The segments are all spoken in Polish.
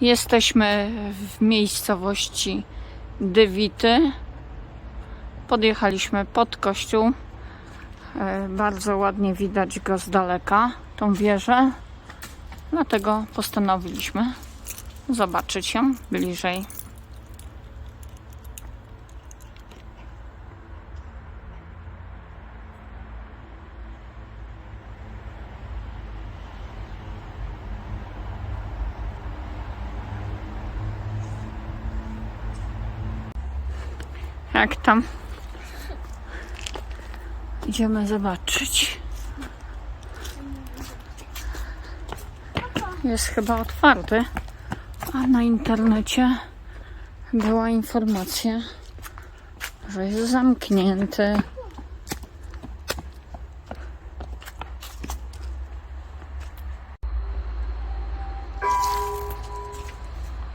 Jesteśmy w miejscowości Dywity. Podjechaliśmy pod kościół. E, Bardzo ładnie widać go z daleka, tą wieżę. Dlatego postanowiliśmy zobaczyć ją bliżej. Jak tam? Idziemy zobaczyć. Jest chyba otwarty, a na internecie była informacja, że jest zamknięty.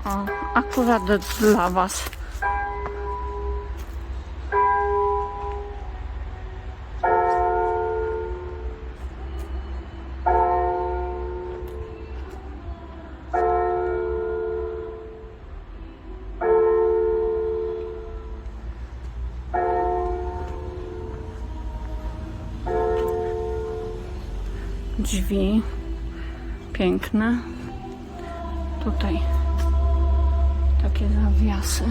O, akurat dla Was. Drzwi piękne. Tutaj takie zawiasy.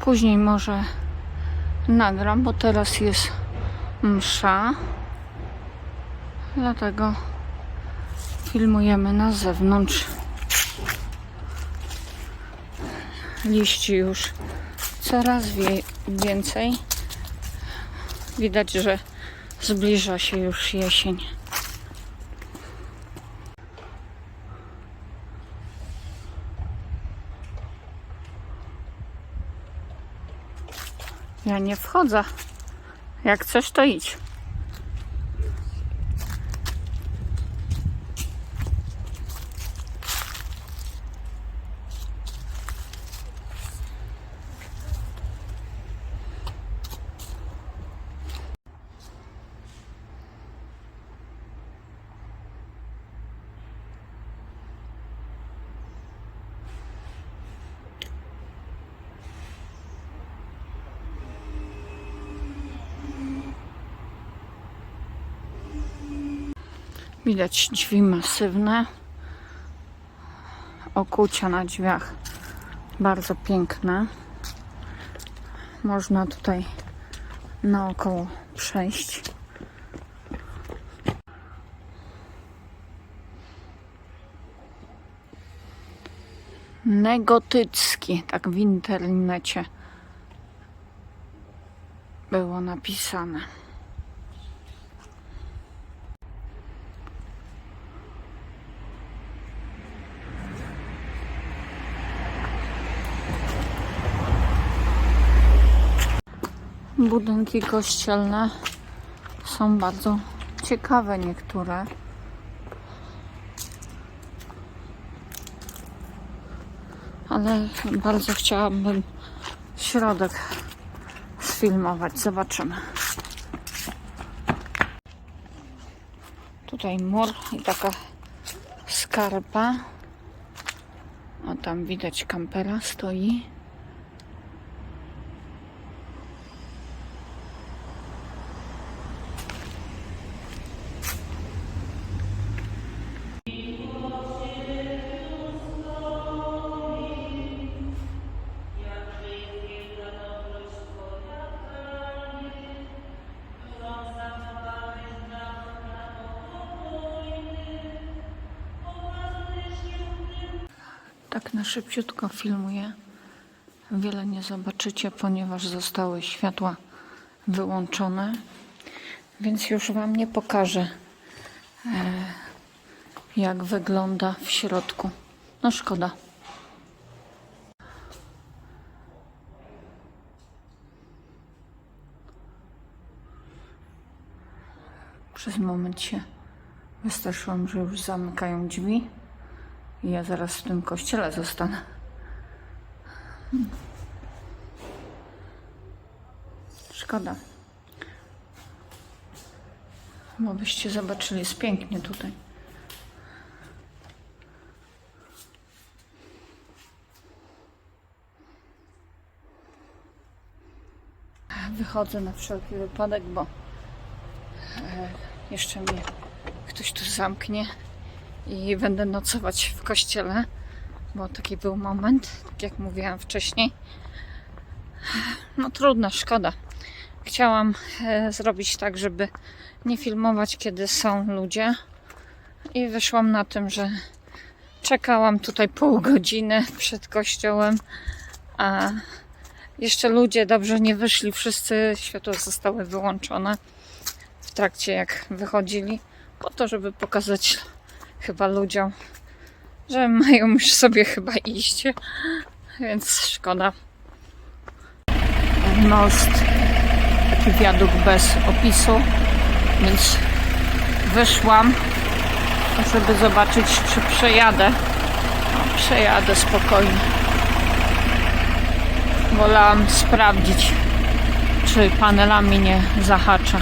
Później może nagram, bo teraz jest msza. Dlatego filmujemy na zewnątrz. Liści już coraz więcej. Widać, że zbliża się już jesień. Ja nie wchodzę. Jak chcesz, to idź. Widać drzwi masywne. Okucia na drzwiach bardzo piękne. Można tutaj naokoło przejść. Negotycki, tak w internecie było napisane. Budynki kościelne są bardzo ciekawe niektóre. Ale bardzo chciałabym środek sfilmować. Zobaczymy. Tutaj mur i taka skarpa. A tam widać kampera stoi. Tak na szybciutko filmuję. Wiele nie zobaczycie, ponieważ zostały światła wyłączone. Więc już Wam nie pokażę, e, jak wygląda w środku. No szkoda. Przez moment się wystraszyłam, że już zamykają drzwi. I ja zaraz w tym kościele zostanę. Szkoda. Bo byście zobaczyli, jest pięknie tutaj. Wychodzę na wszelki wypadek, bo e, jeszcze mnie ktoś tu zamknie i będę nocować w kościele, bo taki był moment, tak jak mówiłam wcześniej. No trudno, szkoda. Chciałam e, zrobić tak, żeby nie filmować, kiedy są ludzie. I wyszłam na tym, że czekałam tutaj pół godziny przed kościołem, a jeszcze ludzie dobrze nie wyszli. Wszyscy światła zostały wyłączone w trakcie jak wychodzili, po to, żeby pokazać chyba ludziom, że mają już sobie chyba iść. Więc szkoda. Most taki wiadukt bez opisu, więc wyszłam, żeby zobaczyć, czy przejadę. No, przejadę spokojnie. Wolałam sprawdzić, czy panelami nie zahacza.